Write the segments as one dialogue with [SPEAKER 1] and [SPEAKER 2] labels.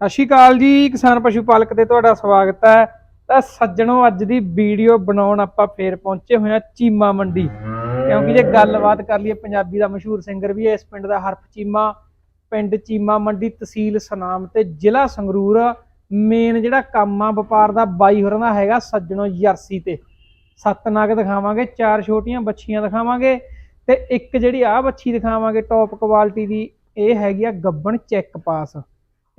[SPEAKER 1] ਸਤਿ ਸ਼੍ਰੀ ਅਕਾਲ ਜੀ, ਕਿਸਾਨ ਪਸ਼ੂ ਪਾਲਕ ਤੇ ਤੁਹਾਡਾ ਸਵਾਗਤ ਹੈ। ਤਾਂ ਸੱਜਣੋ, ਅੱਜ ਦੀ ਵੀਡੀਓ ਬਣਾਉਣ ਆਪਾਂ ਫੇਰ ਪਹੁੰਚੇ ਹੋਏ ਹਾਂ ਚੀਮਾ ਮੰਡੀ। ਕਿਉਂਕਿ ਜੇ ਗੱਲਬਾਤ ਕਰ ਲਈਏ, ਪੰਜਾਬੀ ਦਾ ਮਸ਼ਹੂਰ ਸਿੰਗਰ ਵੀ ਹੈ, ਇਸ ਪਿੰਡ ਦਾ ਹਰਫ ਚੀਮਾ। ਪਿੰਡ ਚੀਮਾ ਮੰਡੀ, ਤਹਿਸੀਲ ਸਨਾਮ ਤੇ ਜ਼ਿਲ੍ਹਾ ਸੰਗਰੂਰ। ਮੇਨ ਜਿਹੜਾ ਕੰਮ ਆ, ਵਪਾਰ ਦਾ ਬਾਈ ਹੋਰਾਂ ਦਾ ਹੈਗਾ ਸੱਜਣੋ ਜਰਸੀ ਤੇ। ਸੱਤ ਨਗ ਦਿਖਾਵਾਂਗੇ, ਚਾਰ ਛੋਟੀਆਂ ਬੱਚੀਆਂ ਦਿਖਾਵਾਂਗੇ ਤੇ ਇੱਕ ਜਿਹੜੀ ਆ ਬੱਚੀ ਦਿਖਾਵਾਂਗੇ ਟੌਪ ਕੁਆਲਿਟੀ ਦੀ, ਇਹ ਹੈਗੀ ਆ ਗੱਬਣ ਚੈੱਕ ਪਾਸ।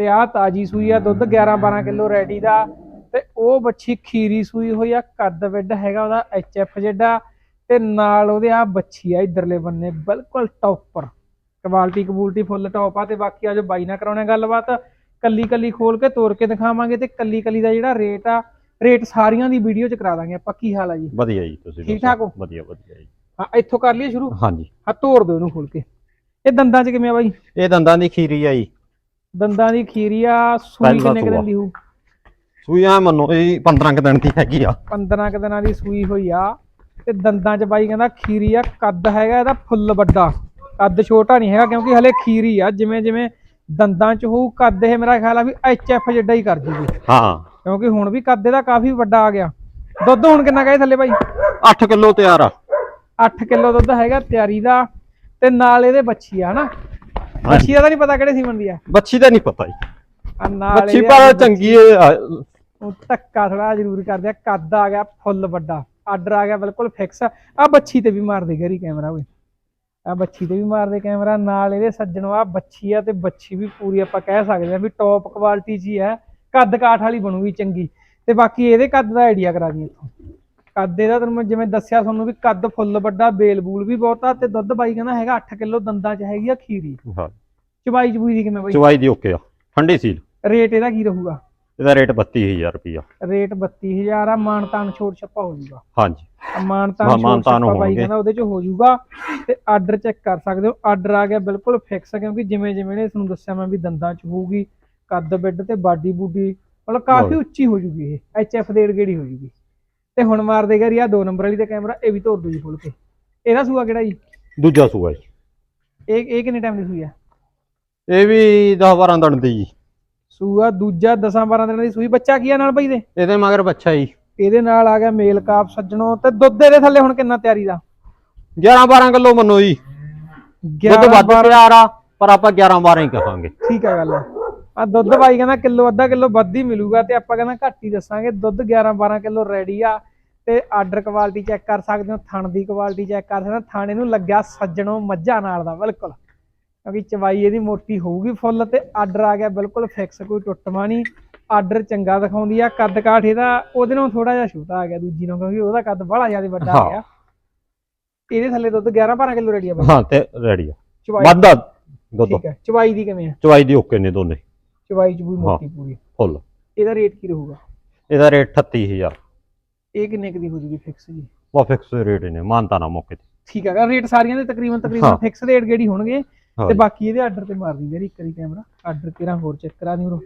[SPEAKER 1] ਤੇ ਆ ਤਾਜੀ ਸੂਈ ਆ ਦੁੱਧ 11 12 ਕਿਲੋ ਰੈਡੀ ਦਾ ਤੇ ਉਹ ਬੱਚੀ ਖੀਰੀ ਸੂਈ ਹੋਈ ਆ ਕੱਦ ਵਿੱਡ ਹੈਗਾ ਉਹਦਾ ਐਫ ਜਿਹੜਾ ਤੇ ਨਾਲ ਉਹਦੇ ਆ ਬੱਚੀ ਆ ਇਧਰਲੇ ਬੰਨੇ ਬਿਲਕੁਲ ਟੌਪਰ। ਕੁਆਲਿਟੀ ਕਬੂਲਟੀ ਫੁੱਲ ਟੌਪ ਆ ਤੇ ਬਾਕੀ ਆ ਜੋ ਬਾਈ ਨਾਲ ਕਰਾਉਣੇ ਗੱਲਬਾਤ ਕੱਲੀ ਕੱਲੀ ਖੋਲ ਕੇ ਤੋੜ ਕੇ ਦਿਖਾਵਾਂਗੇ ਤੇ ਕੱਲੀ ਕੱਲੀ ਦਾ ਜਿਹੜਾ ਰੇਟ ਆ ਰੇਟ ਸਾਰੀਆਂ ਦੀ ਵੀਡੀਓ ਚ ਕਰਾ ਦਾਂਗੇ ਆਪਾਂ ਕੀ ਹਾਲ ਆ ਜੀ?
[SPEAKER 2] ਵਧੀਆ ਜੀ ਤੁਸੀਂ
[SPEAKER 1] ਠੀਕ। ਠਾਕ ਹੋ?
[SPEAKER 2] ਵਧੀਆ ਵਧੀਆ ਜੀ।
[SPEAKER 1] ਹਾਂ ਇੱਥੋਂ ਕਰ ਲਈਏ ਸ਼ੁਰੂ?
[SPEAKER 2] ਹਾਂਜੀ।
[SPEAKER 1] ਹਾਂ ਤੋੜ ਦਿਓ ਇਹਨੂੰ ਖੋਲ ਕੇ। ਇਹ ਦੰਦਾਂ ਚ ਕਿਵੇਂ ਆ ਬਾਈ?
[SPEAKER 2] ਇਹ ਦੰਦਾਂ ਦੀ ਖੀਰੀ ਆ ਜੀ।
[SPEAKER 1] ਦੰਦਾਂ ਦੀ ਖੀਰੀ ਆ ਸੂਈ
[SPEAKER 2] ਪਹਿਲਾ
[SPEAKER 1] ਕਿੰਨੇ ਕੁ ਦਿਨ
[SPEAKER 2] ਸੂਆ।
[SPEAKER 1] ਦੀ ਹੋਊ?
[SPEAKER 2] ਸੂਈਆਂ ਮੰਨੋ ਇਹ 15 ਕੁ ਦਿਨ ਦੀ ਹੈਗੀ ਆ।
[SPEAKER 1] 15 ਕੁ ਦਿਨਾਂ ਦੀ ਸੂਈ ਹੋਈ ਆ ਤੇ ਦੰਦਾਂ ਚ ਬਾਈ ਕਹਿੰਦਾ ਖੀਰੀ ਆ ਕੱਦ ਹੈਗਾ ਇਹਦਾ ਫੁੱਲ ਵੱਡਾ। ਕੱਦ ਛੋਟਾ ਨਹੀਂ ਹੈਗਾ ਕਿਉਂਕਿ ਹਲੇ ਖੀਰੀ ਆ ਜਿਵੇਂ ਜਿਵੇਂ ਦੰਦਾਂ ਚ ਹੋਊ ਕੱਦ ਇਹ ਮੇਰਾ ਖਿਆਲ ਆ ਵੀ ਐਫ ਜਿੱਡਾ ਹੀ ਕਰ ਜੂਗੀ
[SPEAKER 2] ਹਾਂ।
[SPEAKER 1] ਕਿਉਂਕਿ ਹੁਣ ਵੀ ਕੱਦ ਇਹਦਾ ਕਾਫੀ ਵੱਡਾ ਆ ਗਿਆ। ਦੁੱਧ ਹੁਣ ਕਿੰਨਾ ਕਹੇ ਥੱਲੇ ਬਾਈ?
[SPEAKER 2] 8 ਕਿਲੋ ਤਿਆਰ ਆ।
[SPEAKER 1] 8 ਕਿਲੋ ਦੁੱਧ ਹੈਗਾ ਤਿਆਰੀ ਦਾ ਤੇ ਨਾਲ ਇਹਦੇ ਬੱਚੀ ਆ ਹਨਾ? ਬੱਚੀ ਦਾ ਨਹੀਂ ਪਤਾ ਕਿਹੜੇ ਸੀਮਨ ਦੀ ਆ।
[SPEAKER 2] ਬੱਚੀ ਦਾ ਨਹੀਂ ਪਤਾ ਜੀ।
[SPEAKER 1] ਆ ਨਾਲ
[SPEAKER 2] ਬੱਚੀ
[SPEAKER 1] ਇਹਦੇ
[SPEAKER 2] ਪਰ ਚੰਗੀ ਹੈ
[SPEAKER 1] ਉਹ ਧੱਕਾ ਥੋੜਾ ਜ਼ਰੂਰ ਕਰਦੇ ਆ ਕੱਦ ਆ ਗਿਆ ਫੁੱਲ ਵੱਡਾ ਆਰਡਰ ਆ ਗਿਆ ਬਿਲਕੁਲ ਫਿਕਸ ਆ ਬੱਚੀ ਤੇ ਵੀ ਮਾਰ ਦੇ ਗਰੀ ਕੈਮਰਾ ਓਏ। ਆ ਬੱਚੀ ਤੇ ਵੀ ਮਾਰ ਦੇ ਕੈਮਰਾ ਨਾਲ ਇਹਦੇ ਸੱਜਣੋ ਆ ਬੱਚੀ ਆ ਤੇ ਬੱਚੀ ਵੀ ਪੂਰੀ ਆਪਾਂ ਕਹਿ ਸਕਦੇ ਆ ਵੀ ਟੌਪ ਕੁਆਲਿਟੀ ਜੀ ਹੈ ਕੱਦ ਕਾਠ ਵਾਲੀ ਬਣੂਗੀ ਚੰਗੀ। ਤੇ ਬਾਕੀ ਇਹਦੇ ਕੱਦ ਦਾ ਆਈਡੀਆ ਕਰਾ ਦੀ ਇੱਥੋਂ। ਕੱਦ ਇਹਦਾ ਤੁਹਾਨੂੰ ਮੈਂ ਜਿਵੇਂ ਦੱਸਿਆ ਤੁਹਾਨੂੰ ਵੀ ਕੱਦ ਫੁੱਲ ਵੱਡਾ ਬੇਲ ਬੂਲ ਵੀ ਬਹੁਤ ਤੇ ਦੁੱਧ ਬਾਈ ਕਹਿੰਦਾ ਹੈਗਾ 8 ਕਿਲੋ ਦੰਦਾਂ 'ਚ ਹੈਗੀ ਆ ਖੀਰੀ।
[SPEAKER 2] ਹਾਂ।
[SPEAKER 1] ਚਬਾਈ ਚਬੂਈ ਦੀ ਕਿਵੇਂ ਬਾਈ?
[SPEAKER 2] ਚਵਾਈ ਦੀ ਓਕੇ ਆ। ਠੰਡੀ ਸੀਲ।
[SPEAKER 1] ਰੇਟ ਇਹਦਾ ਕੀ ਰਹੂਗਾ?
[SPEAKER 2] ਇਹਦਾ ਰੇਟ 32000 ਰੁਪਿਆ
[SPEAKER 1] ਰੇਟ 32000 ਆ ਮਾਨਤਾਨ ਛੋਟ ਛੱਪਾ ਹੋ ਜਾਊਗਾ
[SPEAKER 2] ਹਾਂਜੀ।
[SPEAKER 1] ਮਾਨਤਾਨ ਛੋਟ ਛੱਪਾ ਬਾਈ। ਕਹਿੰਦਾ ਉਹਦੇ ਚ ਹੋ ਜਾਊਗਾ ਤੇ ਆਰਡਰ ਚੈੱਕ ਕਰ ਸਕਦੇ ਹੋ। ਆਰਡਰ ਆ ਗਿਆ ਬਿਲਕੁਲ ਫਿਕਸ ਕਿਉਂਕਿ ਜਿਵੇਂ ਜਿਵੇਂ ਨੇ ਤੁਹਾਨੂੰ ਦੱਸਿਆ ਮੈਂ ਵੀ ਦੰਦਾਂ ਚ ਹੋਊਗੀ ਕੱਦ ਬਿੱਡ ਤੇ ਬਾਡੀ ਬੂਡੀ ਮਤਲਬ ਕਾਫੀ। ਉੱਚੀ ਹੋ ਜੂਗੀ ਇਹ ਐਚਐਫ ਦੇ ਗੇੜੀ ਹੋ ਜੂਗੀ। ਤੇ ਹੁਣ ਮਾਰ ਦੇਗਾ ਰਿਆ ਦੋ ਨੰਬਰ ਵਾਲੀ ਤੇ ਕੈਮਰਾ ਇਹ ਵੀ ਤੋੜ ਦੂ ਜੀ ਖੋਲ ਕੇ। ਇਹਦਾ ਸੂਆ ਕਿਹੜਾ ਜੀ?
[SPEAKER 2] ਦੂਜਾ ਸੂਆ ਜੀ।
[SPEAKER 1] ਇਹ ਇਹ ਕਿੰਨੇ ਟਾਈਮ ਦੀ ਸੂਈ ਆ?
[SPEAKER 2] ਇਹ ਵੀ 10 12 ਦਿਨ ਦੀ ਜੀ।
[SPEAKER 1] ਸੂਆ ਦੂਜਾ 10 12 ਦਿਨਾਂ ਦੀ ਸੂਈ ਬੱਚਾ ਕੀ ਆ ਨਾਲ ਬਾਈ ਦੇ?
[SPEAKER 2] ਇਹਦੇ ਮਗਰ ਬੱਚਾ ਜੀ।
[SPEAKER 1] ਇਹਦੇ ਨਾਲ ਆ ਗਿਆ ਮੇਲ ਕਾਪ ਸੱਜਣੋ ਤੇ ਦੁੱਧ ਇਹਦੇ ਥੱਲੇ ਹੁਣ ਕਿੰਨਾ ਤਿਆਰੀ ਦਾ?
[SPEAKER 2] 11 12 ਕਿਲੋ ਮੰਨੋ ਜੀ। ਦੁੱਧ
[SPEAKER 1] 11
[SPEAKER 2] ਵੱਧ ਤਿਆਰ ਆ ਪਰ ਆਪਾਂ 11 12 ਹੀ ਕਹਾਂਗੇ।
[SPEAKER 1] ਠੀਕ ਹੈ ਗੱਲ ਆ ਦੁੱਧ ਬਾਈ ਕਹਿੰਦਾ ਕਿਲੋ ਅੱਧਾ ਕਿਲੋ ਵੱਧ ਹੀ ਮਿਲੂਗਾ ਤੇ ਆਪਾਂ ਕਹਿੰਦਾ ਘੱਟ ਹੀ ਦੱਸਾਂਗੇ। ਦੁੱਧ 11 12 ਕਿਲੋ ਰੈਡੀ ਆ ਤੇ ਆਰਡਰ ਕੁਆਲਿਟੀ ਚੈੱਕ ਕਰ ਸਕਦੇ ਹੋ ਥਣ ਦੀ ਕੁਆਲਿਟੀ ਚੈੱਕ ਕਰ ਸਕਦੇ ਹੋ। ਥਾਣੇ ਨੂੰ ਲੱਗਿਆ ਸੱਜਣੋ ਮੱਝਾਂ ਨਾਲ ਦਾ ਬਿਲਕੁਲ। ਕਿਉਂਕਿ ਚਵਾਈ ਇਹਦੀ ਮੋਟੀ ਹੋਊਗੀ ਫੁੱਲ ਤੇ ਆਰਡਰ ਆ ਗਿਆ ਬਿਲਕੁਲ ਫਿਕਸ ਕੋਈ ਟੁੱਟਮਾ ਨਹੀਂ। ਆਰਡਰ ਚੰਗਾ ਦਿਖਾਉਂਦੀ ਆ ਕੱਦ ਕਾਠ ਇਹਦਾ ਉਹਦੇ ਨਾਲੋਂ ਥੋੜਾ ਜਿਹਾ ਛੋਟਾ ਆ ਗਿਆ ਦੂਜੀ ਨਾਲੋਂ ਕਿਉਂਕਿ ਉਹਦਾ ਕੱਦ ਬੜਾ ਜ਼ਿਆਦਾ ਵੱਡਾ ਆ। ਗਿਆ। ਇਹਦੇ ਥੱਲੇ ਦੁੱਧ 11 12 ਕਿਲੋ ਰੈਡੀ ਆ ਬਾਈ
[SPEAKER 2] ਹਾਂ ਤੇ ਰੈਡੀ ਆ।
[SPEAKER 1] ਚਵਾਈ
[SPEAKER 2] ਵੱਧਾ ਦੁੱਧ।
[SPEAKER 1] ਠੀਕ ਹੈ ਚਵਾਈ ਦੀ ਕਿਵੇਂ ਆ?
[SPEAKER 2] ਚਵਾਈ ਦੀ ਓਕੇ ਨੇ ਦੋਨੇ।
[SPEAKER 1] ਚਵਾਈ ਚ ਵੀ ਮੋਟੀ ਪੂਰੀ।
[SPEAKER 2] ਫੁੱਲ।
[SPEAKER 1] ਇਹਦਾ ਰੇਟ ਕੀ ਰਹੂਗਾ?
[SPEAKER 2] ਇਹਦਾ ਰੇਟ 38000
[SPEAKER 1] ਇਹ ਕਿੰਨੇ ਕੁ ਦੀ ਹੋ ਜੂਗੀ ਫਿਕਸ ਜੀ?
[SPEAKER 2] ਉਹ ਫਿਕਸ ਰੇਟ ਨੇ ਮਾਨਤਾ ਨਾ ਮੌਕੇ ਤੇ।
[SPEAKER 1] ਠੀਕ ਹੈਗਾ ਰੇਟ ਸਾਰੀਆਂ ਦੇ ਤਕਰੀਬਨ ਤਕਰੀਬਨ। ਫਿਕਸ ਰੇਟ ਜਿਹੜੀ ਹੋਣਗੇ ਤੇ। ਬਾਕੀ ਇਹਦੇ ਆਰਡਰ ਤੇ ਮਾਰ ਦੀ ਮੇਰੀ ਇੱਕ ਵਾਰੀ ਕੈਮਰਾ ਆਰਡਰ ਕਿਹੜਾ ਹੋਰ ਚੈੱਕ ਕਰਾ ਦੀ ਉਰੋਂ।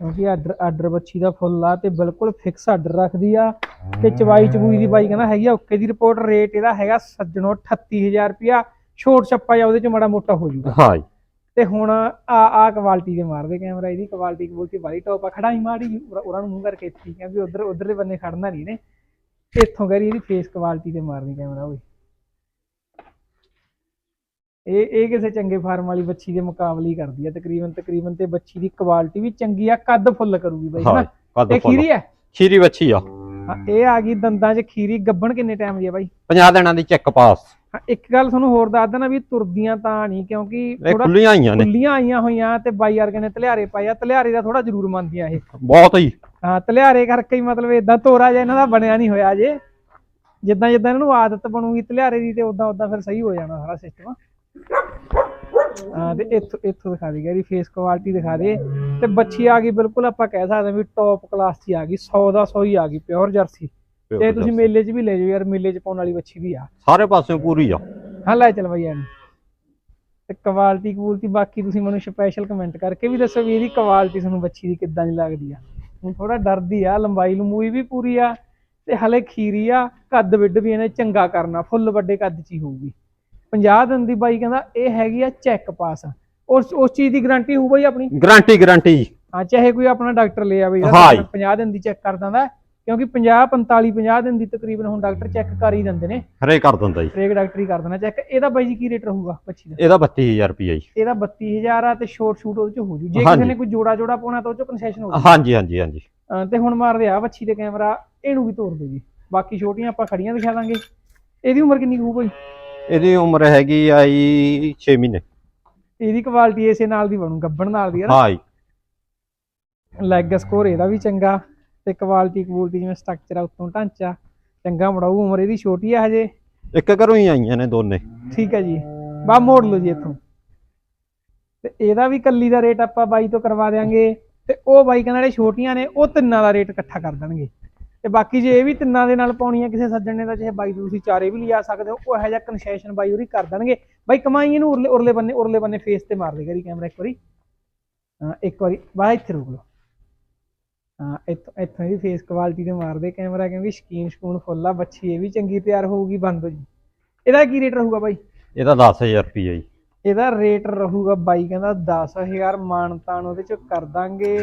[SPEAKER 1] ਕਿਉਂਕਿ ਆਰਡਰ ਆਰਡਰ ਬੱਚੀ ਦਾ ਫੁੱਲ ਆ ਤੇ ਬਿਲਕੁਲ ਫਿਕਸ ਆਰਡਰ ਰੱਖਦੀ ਆ। ਤੇ ਚਵਾਈ ਚਬੂਈ ਦੀ ਬਾਈ ਕਹਿੰਦਾ ਹੈਗੀ ਆ ਓਕੇ ਦੀ ਰਿਪੋਰਟ ਰੇਟ ਇਹਦਾ ਹੈਗਾ ਸੱਜਣੋ 38000 ਰੁਪਿਆ ਛੋਟ ਛੱਪਾ ਜਾਂ ਉਹਦੇ ਚ ਮਾੜਾ ਮੋਟਾ ਹੋ ਜਾਊਗਾ
[SPEAKER 2] ਹਾਂ ਜੀ।
[SPEAKER 1] ਤੇ ਹੁਣ ਆ ਆ ਕੁਆਲਿਟੀ ਦੇ ਮਾਰਦੇ ਕੈਮਰਾ ਇਹਦੀ ਕੁਆਲਿਟੀ ਕੁਆਲਿਟੀ ਬਾਈ ਟੌਪ ਆ ਖੜਾ ਹੀ ਮਾੜੀ ਉਹਨਾਂ ਨੂੰ ਮੂੰਹ ਕਰਕੇ ਠੀਕ ਹੈ ਵੀ ਉਧਰ ਉਧਰਲੇ ਬੰਨੇ ਖੜਨਾ ਨਹੀਂ ਨੇ ਇੱਥੋਂ ਕਰੀ ਇਹਦੀ ਫੇਸ ਕੁਆਲਿਟੀ ਤੇ ਮਾਰਨੀ ਕੈਮਰਾ ਓਏ। ਇਹ ਇਹ ਕਿਸੇ ਚੰਗੇ ਫਾਰਮ ਵਾਲੀ ਬੱਚੀ ਦੇ ਮੁਕਾਬਲੇ ਹੀ ਕਰਦੀ ਆ ਤਕਰੀਬਨ ਤਕਰੀਬਨ ਤੇ ਬੱਚੀ ਦੀ ਕੁਆਲਿਟੀ ਵੀ ਚੰਗੀ ਆ ਕੱਦ ਫੁੱਲ ਕਰੂਗੀ ਬਾਈ
[SPEAKER 2] ਹਾਂ
[SPEAKER 1] ਹਨਾ ਇਹ
[SPEAKER 2] ਫੁੱਲ।
[SPEAKER 1] ਖੀਰੀ ਹੈ
[SPEAKER 2] ਖੀਰੀ ਬੱਚੀ ਆ।
[SPEAKER 1] ਇਹ ਆ ਗਈ ਦੰਦਾਂ 'ਚ ਖੀਰੀ ਗੱਬਣ ਕਿੰਨੇ ਟਾਈਮ ਦੀ ਆ ਬਾਈ?
[SPEAKER 2] 50 ਦਿਨਾਂ ਦੀ ਚੈੱਕ ਪਾਸ
[SPEAKER 1] ਹਾਂ ਇੱਕ ਗੱਲ ਤੁਹਾਨੂੰ ਹੋਰ ਦੱਸ ਦੇਣਾ ਵੀ ਤੁਰਦੀਆਂ ਤਾਂ ਨਹੀਂ ਕਿਉਂਕਿ
[SPEAKER 2] ਇਹ
[SPEAKER 1] ਥੋੜਾ
[SPEAKER 2] ਖੁੱਲੀਆਂ ਆਈਆਂ ਨੇ।
[SPEAKER 1] ਖੁੱਲੀਆਂ ਆਈਆਂ ਹੋਈਆਂ ਤੇ ਬਾਈ ਵਰਗੇ ਨੇ ਤਲਿਆਰੇ ਪਾਏ ਆ। ਤਲਿਆਰੇ ਦਾ ਥੋੜਾ ਜ਼ਰੂਰ ਮੰਨਦੀਆਂ ਇਹ।
[SPEAKER 2] ਬਹੁਤ ਹੀ।
[SPEAKER 1] ਹਾਂ ਤਲਿਆਰੇ ਕਰਕੇ ਹੀ ਮਤਲਬ ਇਦਾਂ ਤੋਰਾ ਜਿਹਾ ਇਹਨਾਂ ਦਾ ਬਣਿਆ ਨਹੀਂ ਹੋਇਆ ਜੇ। ਜਿੱਦਾਂ ਜਿੱਦਾਂ ਇਹਨਾਂ ਨੂੰ ਆਦਤ ਬਣੂਗੀ ਤਲਿਆਰੇ ਦੀ ਤੇ ਉਦਾਂ ਉਦਾਂ ਫਿਰ ਸਹੀ ਹੋ ਜਾਣਾ ਸਾਰਾ ਸਿਸਟਮ ਹਾਂ ਤੇ ਇੱਥੋਂ ਇੱਥੋਂ ਦਿਖਾ ਦੇ ਗੈਰੀ ਫੇਸ ਕੁਆਲਿਟੀ ਦਿਖਾ ਦੇ। ਤੇ ਬੱਚੀ ਆ ਗਈ ਬਿਲਕੁਲ ਆਪਾਂ ਕਹਿ ਸਕਦੇ ਹਾਂ ਵੀ ਟੌਪ ਕਲਾਸ ਦੀ ਆ ਗਈ 100 ਦਾ 100 ਹੀ ਆ ਗਈ ਪਿਓਰ ਜਰਸੀ ਤੇ ਤੁਸੀਂ ਮੇਲੇ 'ਚ ਵੀ ਲੈ ਜਾਓ ਯਾਰ ਮੇਲੇ 'ਚ ਪਾਉਣ ਵਾਲੀ ਬੱਚੀ ਵੀ ਆ।
[SPEAKER 2] ਸਾਰੇ ਪਾਸੇ ਪੂਰੀ ਆ।
[SPEAKER 1] ਹਾਂ ਲੈ ਚੱਲ ਬਈ ਇਹਨੂੰ ਤੇ ਕੁਆਲਿਟੀ ਕੁਆਲਿਟੀ ਬਾਕੀ ਤੁਸੀਂ ਮੈਨੂੰ ਸਪੈਸ਼ਲ ਕਮੈਂਟ ਕਰਕੇ ਵੀ ਦੱਸੋ ਵੀ ਇਹਦੀ ਕੁਆਲਿਟੀ ਤੁਹਾਨੂੰ ਬੱਚੀ ਦੀ ਕਿੱਦਾਂ ਦੀ ਲੱਗਦੀ ਆ। ਹੁਣ ਥੋੜਾ ਡਰਦੀ ਆ ਲੰਬਾਈ ਲੰਬੂਈ ਵੀ ਪੂਰੀ ਆ ਤੇ ਹਲੇ ਖੀਰੀ ਆ ਕੱਦ ਵਿੱਡ ਵੀ ਇਹਨੇ ਚੰਗਾ ਕਰਨਾ ਫੁੱਲ ਵੱਡੇ ਕੱਦ 'ਚ ਹੀ ਹੋਊਗੀ। 50 ਦਿਨ ਦੀ ਬਾਈ ਕਹਿੰਦਾ ਇਹ ਹੈਗੀ ਆ ਚੈੱਕ ਪਾਸ ਉਸ ਉਸ ਚੀਜ਼ ਦੀ ਗਾਰੰਟੀ ਹੋਊ ਬਾਈ ਆਪਣੀ?
[SPEAKER 2] ਗਾਰੰਟੀ ਗਾਰੰਟੀ
[SPEAKER 1] ਹਾਂ ਚਾਹੇ ਕੋਈ ਆਪਣਾ ਡਾਕਟਰ ਲੈ ਆਵੇ
[SPEAKER 2] ਜੀ।
[SPEAKER 1] 50 ਦਿਨ ਦੀ ਚੈੱਕ ਕਰ ਦਿੰਦਾ ਕਿਉਂਕਿ 50 45 50 ਦਿਨ ਦੀ ਤਕਰੀਬਨ ਹੁਣ ਡਾਕਟਰ ਚੈੱਕ ਕਰ ਹੀ ਦਿੰਦੇ ਨੇ।
[SPEAKER 2] ਹਰੇ ਕਰ ਦਿੰਦਾ ਜੀ।
[SPEAKER 1] ਹਰੇਕ ਡਾਕਟਰ ਹੀ ਕਰ ਦਿੰਦਾ ਚੈੱਕ ਇਹਦਾ ਬਾਈ ਜੀ ਕੀ ਰੇਟ ਰਹੂਗਾ ਬੱਚੀ ਦਾ?
[SPEAKER 2] ਇਹਦਾ 32000 ਰੁਪਏ ਜੀ।
[SPEAKER 1] ਇਹਦਾ 32000 ਆ ਤੇ ਸ਼ੋਰਟ ਸ਼ੂਟ ਉਹਦੇ ਚ ਹੋ ਜੂ। ਜੇ ਕਿਸੇ। ਨੇ ਕੋਈ ਜੋੜਾ ਜੋੜਾ ਪਾਉਣਾ ਤਾਂ ਉਹ ਚ ਕਨਸੈਸ਼ਨ ਹੋ ਜੂ।
[SPEAKER 2] ਹਾਂਜੀ ਹਾਂਜੀ ਹਾਂਜੀ।
[SPEAKER 1] ਤੇ ਹੁਣ ਮਾਰਦੇ ਆ ਵੱਛੀ ਦੇ ਕੈਮਰਾ ਇਹਨੂੰ ਵੀ ਤੋੜ ਦਿਓ ਜੀ। ਬਾਕੀ ਛੋਟੀਆਂ ਆਪਾਂ ਖੜੀਆਂ ਦਿਖਾ ਦਾਂਗੇ। ਇਹਦੀ ਉਮਰ ਕਿੰਨੀ ਹੋਊ ਕੋਈ
[SPEAKER 2] ਇਹਦੀ ਉਮਰ ਹੈਗੀ ਆ ਜੀ 6 ਮਹੀਨੇ।
[SPEAKER 1] ਇਹਦੀ ਕੁਆਲਿਟੀ ਇਸੇ ਨਾਲ ਦੀ ਬਣੂ ਗੱਬਣ ਨਾਲ ਦੀ ਹੈ ਨਾ?
[SPEAKER 2] ਹਾਂ ਜੀ।
[SPEAKER 1] ਲੈਗ ਸਕੋਰ ਇਹਦਾ ਵੀ ਚੰਗਾ। ਤੇ ਕੁਆਲਿਟੀ ਕੁਆਲਿਟੀ ਜਿਵੇਂ ਸਟਰਕਚਰ ਆ ਉੱਤੋਂ ਢਾਂਚਾ ਚੰਗਾ ਬਣਾਊ ਉਮਰ ਇਹਦੀ ਛੋਟੀ ਆ ਹਜੇ।
[SPEAKER 2] ਇੱਕ ਘਰੋਂ ਹੀ ਆਈਆਂ ਨੇ ਦੋਨੇ।
[SPEAKER 1] ਠੀਕ ਹੈ ਜੀ। ਬਾ ਮੋੜ ਲਓ ਜੀ ਇੱਥੋਂ। ਤੇ ਇਹਦਾ ਵੀ ਕੱਲੀ ਦਾ ਰੇਟ ਆਪਾਂ ਬਾਈ ਤੋਂ ਕਰਵਾ ਦੇਾਂਗੇ ਤੇ ਉਹ ਬਾਈ ਕਹਿੰਦਾ ਜਿਹੜੇ ਛੋਟੀਆਂ ਨੇ ਉਹ ਤਿੰਨਾਂ ਦਾ ਰੇਟ ਇਕੱਠਾ ਕਰ ਦੇਣਗੇ। ਤੇ ਬਾਕੀ ਜੇ ਇਹ ਵੀ ਤਿੰਨਾਂ ਦੇ ਨਾਲ ਪਾਉਣੀਆਂ ਕਿਸੇ ਸੱਜਣ ਨੇ ਤਾਂ ਚਾਹੇ ਬਾਈ ਤੁਸੀਂ ਚਾਰੇ ਵੀ ਲਿਆ ਸਕਦੇ ਹੋ ਉਹ ਇਹੋ ਜਿਹਾ ਕਨਸੈਸ਼ਨ ਬਾਈ ਉਹਦੀ ਕਰ ਦੇਣਗੇ। ਬਾਈ ਕਮਾਈ ਇਹਨੂੰ ਉਰਲੇ ਉਰਲੇ ਬੰਨੇ ਉਰਲੇ ਬੰਨੇ ਫੇਸ ਤੇ ਮਾਰ ਦੇ ਕਰੀ ਕੈਮਰਾ ਇੱਕ ਵਾਰੀ। ਇੱਕ ਵਾਰੀ ਬਾਹਰ ਇੱਥੇ ਰੁਕ ਲਓ। ਇੱਥੋਂ ਇੱਥੋਂ ਇਹਦੀ ਫੇਸ ਕੁਆਲਿਟੀ ਤੇ ਮਾਰ ਦੇ ਕੈਮਰਾ ਕਿਉਂਕਿ ਸਕੀਨ ਸਕੂਨ ਫੁੱਲ ਆ ਬੱਚੀ ਇਹ ਵੀ ਚੰਗੀ ਤਿਆਰ ਹੋਊਗੀ ਬੰਦ ਹੋ ਜੀ ਇਹਦਾ ਕੀ ਰੇਟ ਰਹੂਗਾ ਬਾਈ?
[SPEAKER 2] ਇਹਦਾ 10000 ਰੁਪਏ ਜੀ।
[SPEAKER 1] ਇਹਦਾ ਰੇਟ ਰਹੂਗਾ ਬਾਈ ਕਹਿੰਦਾ 10000 ਮਾਨਤਾਨ ਉਹਦੇ ਚ ਕਰ ਦਾਂਗੇ।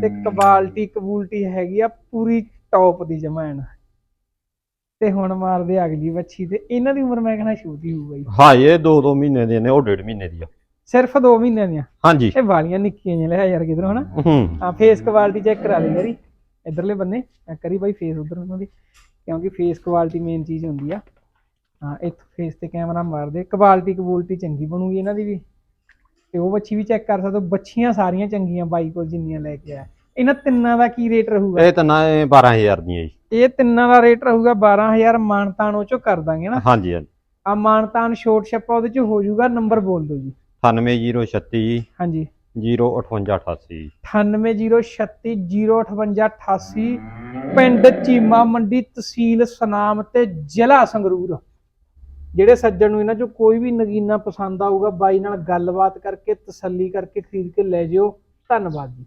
[SPEAKER 1] ਤੇ ਕੁਆਲਿਟੀ ਕਬੂਲਟੀ ਹੈਗੀ ਆ ਪੂਰੀ ਟੌਪ ਦੀ ਜਮੈਨ ਤੇ ਹੁਣ ਮਾਰਦੇ ਅਗਲੀ ਵੱਛੀ ਤੇ ਇਹਨਾਂ ਦੀ ਉਮਰ ਮੈਂ ਕਹਿੰਦਾ ਛੋਟੀ ਹੋਊ ਬਾਈ।
[SPEAKER 2] ਹਾਂ ਇਹ 2-2 ਮਹੀਨੇ ਦੇ ਨੇ ਉਹ 1.5 ਮਹੀਨੇ ਦੀ ਆ।
[SPEAKER 1] ਸਿਰਫ 2 ਮਹੀਨਿਆਂ ਦੀਆਂ।
[SPEAKER 2] ਹਾਂਜੀ।
[SPEAKER 1] ਇਹ ਵਾਲੀਆਂ ਨਿੱਕੀਆਂ ਜਿਹੀਆਂ ਲਿਆ ਯਾਰ ਕਿਧਰੋਂ ਹਨਾ?
[SPEAKER 2] ਹੂੰ।
[SPEAKER 1] ਹਾਂ ਫੇਸ ਕੁਆਲਿਟੀ ਚੈੱਕ ਕਰਾ ਲਈ ਯਾਰੀ ਇਧਰਲੇ ਬੰਨੇ ਚੈੱਕ ਕਰੀ ਬਾਈ ਫੇਸ ਉਧਰ ਉਹਨਾਂ ਦੀ ਕਿਉਂਕਿ ਫੇਸ ਕੁਆਲਿਟੀ ਮੇਨ ਚੀਜ਼ ਹੁੰਦੀ ਆ। ਹਾਂ ਇੱਥੋਂ ਫੇਸ ਤੇ ਕੈਮਰਾ ਮਾਰਦੇ ਕੁਆਲਿਟੀ ਕੁਆਲਿਟੀ ਚੰਗੀ ਬਣੂਗੀ ਇਹਨਾਂ ਦੀ ਵੀ। ਤੇ ਉਹ ਬੱਚੀ ਵੀ ਚੈੱਕ ਕਰ ਸਕਦੇ ਹੋ ਬੱਚੀਆਂ ਸਾਰੀਆਂ ਚੰਗੀਆਂ ਬਾਈ ਕੋਲ ਜਿੰਨੀਆਂ ਲੈ ਕੇ ਆਇਆ। ਇਹਨਾਂ ਤਿੰਨਾਂ ਦਾ ਕੀ ਰੇਟ ਰਹੂਗਾ?
[SPEAKER 2] ਇਹ ਤਾਂ ਨਾ ਇਹ 12000 ਦੀਆਂ ਜੀ।
[SPEAKER 1] ਇਹ ਤਿੰਨਾਂ ਦਾ ਰੇਟ ਰਹੂਗਾ 12000 ਮਾਨਤਾਨ ਉਹ ਚੋਂ ਕਰ ਦਾਂਗੇ ਨਾ
[SPEAKER 2] ਹਾਂਜੀ ਹਾਂਜੀ।
[SPEAKER 1] ਆ ਮਾਨਤਾਨ ਛੋਟ ਛੱਪਾ ਉਹਦੇ ਚ ਹੋ ਜਾਊਗਾ ਨੰਬਰ ਬੋਲ ਦਿਓ ਜੀ।
[SPEAKER 2] 98036
[SPEAKER 1] ਹਾਂਜੀ
[SPEAKER 2] 05888
[SPEAKER 1] 9806305888 ਪਿੰਡ ਚੀਮਾ ਮੰਡੀ ਤਹਿਸੀਲ ਸਨਾਮ ਤੇ ਜ਼ਿਲ੍ਹਾ ਸੰਗਰੂਰ ਜਿਹੜੇ ਸੱਜਣ ਨੂੰ ਇਹਨਾਂ ਚੋਂ ਕੋਈ ਵੀ ਨਗੀਨਾ ਪਸੰਦ ਆਊਗਾ ਬਾਈ ਨਾਲ ਗੱਲਬਾਤ ਕਰਕੇ ਤਸੱਲੀ ਕਰਕੇ ਖਰੀਦ ਕੇ ਲੈ ਜਿਓ ਧੰਨਵਾਦ ਜੀ